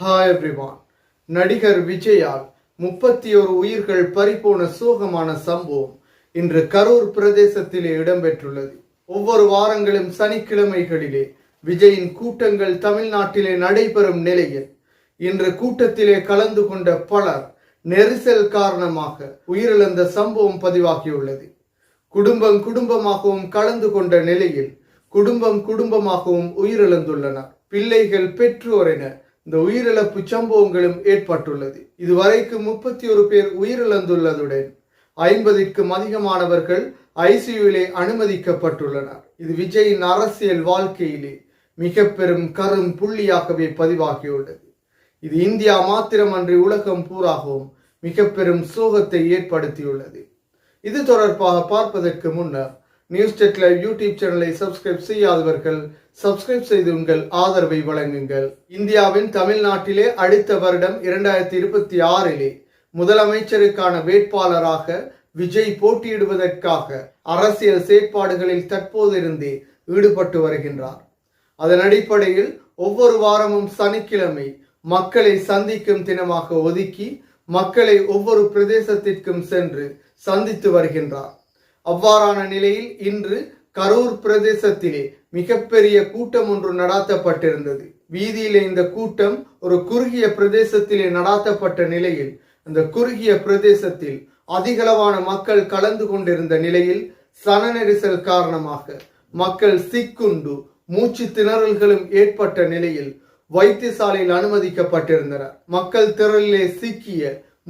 Hi everyone நடிகர் விஜயால் முப்பத்தி ஒரு உயிர்கள் பறிபோன சோகமான சம்பவம் இன்று கரூர் பிரதேசத்திலே இடம்பெற்றுள்ளது. ஒவ்வொரு வாரங்களும் சனிக்கிழமைகளிலே விஜயின் கூட்டங்கள் தமிழ்நாட்டிலே நடைபெறும் நிலையில் இன்று கூட்டத்திலே கலந்து கொண்ட பலர் நெரிசல் காரணமாக உயிரிழந்த சம்பவம் பதிவாகியுள்ளது. குடும்பம் குடும்பமாகவும் கலந்து கொண்ட நிலையில் குடும்பம் குடும்பமாகவும் உயிரிழந்துள்ளனர். பிள்ளைகள் பெற்றோர் என இந்த உயிரிழப்பு சம்பவங்களும் ஏற்பட்டுள்ளது. இதுவரைக்கும் முப்பத்தி ஒரு பேர் உயிரிழந்துள்ளதுடன் ஐம்பதிற்கும் அதிகமானவர்கள் ஐசியூவிலே அனுமதிக்கப்பட்டுள்ளனர். இது விஜயின் அரசியல் வாழ்க்கையிலே மிக பெரும் கரும் புள்ளியாகவே பதிவாகியுள்ளது. இது இந்தியா மாத்திரமன்றி உலகம் பூராகவும் மிக பெரும் சோகத்தை ஏற்படுத்தியுள்ளது. இது தொடர்பாக பார்ப்பதற்கு முன்னர் நியூஸ் டெட் லைவ் யூடியூப் சேனலை சப்ஸ்கிரைப் செய்யாதவர்கள் சப்ஸ்கிரைப் செய்து உங்கள் ஆதரவை வழங்குங்கள். இந்தியாவின் தமிழ்நாட்டிலே அடுத்த வருடம் இரண்டாயிரத்தி இருபத்தி ஆறிலே முதலமைச்சருக்கான வேட்பாளராக விஜய் போட்டியிடுவதற்காக அரசியல் செயற்பாடுகளில் தற்போதிருந்தே ஈடுபட்டு வருகின்றார். அதன் அடிப்படையில் ஒவ்வொரு வாரமும் சனிக்கிழமை மக்களை சந்திக்கும் தினமாக ஒதுக்கி மக்களை ஒவ்வொரு பிரதேசத்திற்கும் சென்று சந்தித்து வருகின்றார். அவ்வாறான நிலையில் இன்று கரூர் பிரதேசத்திலே மிகப்பெரிய கூட்டம் ஒன்று நடாத்தப்பட்டிருந்தது. வீதியிலே இந்த கூட்டம் ஒரு குறுகிய பிரதேசத்திலே நடாத்தப்பட்ட நிலையில் அந்த குறுகிய பிரதேசத்தில் அதிகளவான மக்கள் கலந்து கொண்டிருந்த நிலையில் சன நெரிசல் காரணமாக மக்கள் சிக்குண்டு மூச்சு திணறல்களும் ஏற்பட்ட நிலையில் வைத்தியசாலையில் அனுமதிக்கப்பட்டிருந்தனர். மக்கள் திரளிலே சிக்கிய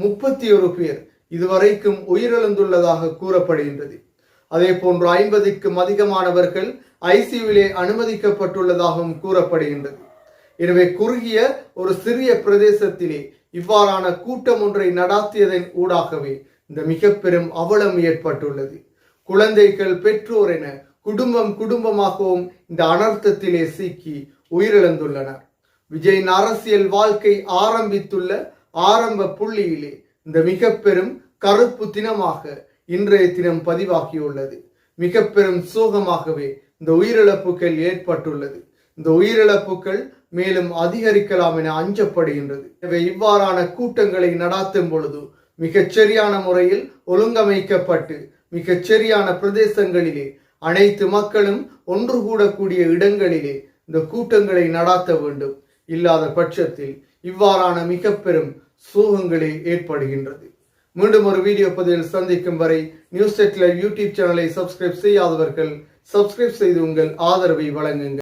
முப்பத்தி ஒரு பேர் இதுவரைக்கும் உயிரிழந்துள்ளதாக கூறப்படுகின்றது. அதே போன்று ஐம்பதுக்கும் அதிகமானவர்கள் ஐசியூவிலே அனுமதிக்கப்பட்டுள்ளதாகவும் கூறப்படுகின்றது. எனவே குறுகிய ஒரு சிறிய பிரதேசத்திலே இவ்வாறான கூட்டம் ஒன்றை நடாத்தியதன் ஊடாகவே இந்த மிக பெரும் அவலம் ஏற்பட்டுள்ளது. குழந்தைகள் பெற்றோர் என குடும்பம் குடும்பமாகவும் இந்த அனர்த்தத்திலே சிக்கி உயிரிழந்துள்ளனர். விஜயின் அரசியல் வாழ்க்கை ஆரம்பித்துள்ள ஆரம்ப புள்ளியிலே இந்த மிக பெரும் கருப்பு தினமாக இன்றைய தினம் பதிவாகியுள்ளது. மிக பெரும் சோகமாகவே இந்த உயிரிழப்புகள் ஏற்பட்டுள்ளது. இந்த உயிரிழப்புகள் மேலும் அதிகரிக்கலாம் என அஞ்சப்படுகின்றது. எனவே இவ்வாறான கூட்டங்களை நடாத்தும் பொழுது மிகச்சரியான முறையில் ஒழுங்கமைக்கப்பட்டு மிகச்சரியான பிரதேசங்களிலே அனைத்து மக்களும் ஒன்று கூடக்கூடிய இடங்களிலே இந்த கூட்டங்களை நடாத்த வேண்டும். இல்லாத பட்சத்தில் இவ்வாறான மிக பெரும் சோகங்களே ஏற்படுகின்றது. மீண்டும் ஒரு வீடியோ பதிவில் சந்திக்கும் வரை நியூஸ் செட்டில் யூடியூப் சேனலை சப்ஸ்கிரைப் செய்யாதவர்கள் சப்ஸ்கிரைப் செய்து உங்கள் ஆதரவை வழங்குங்கள்.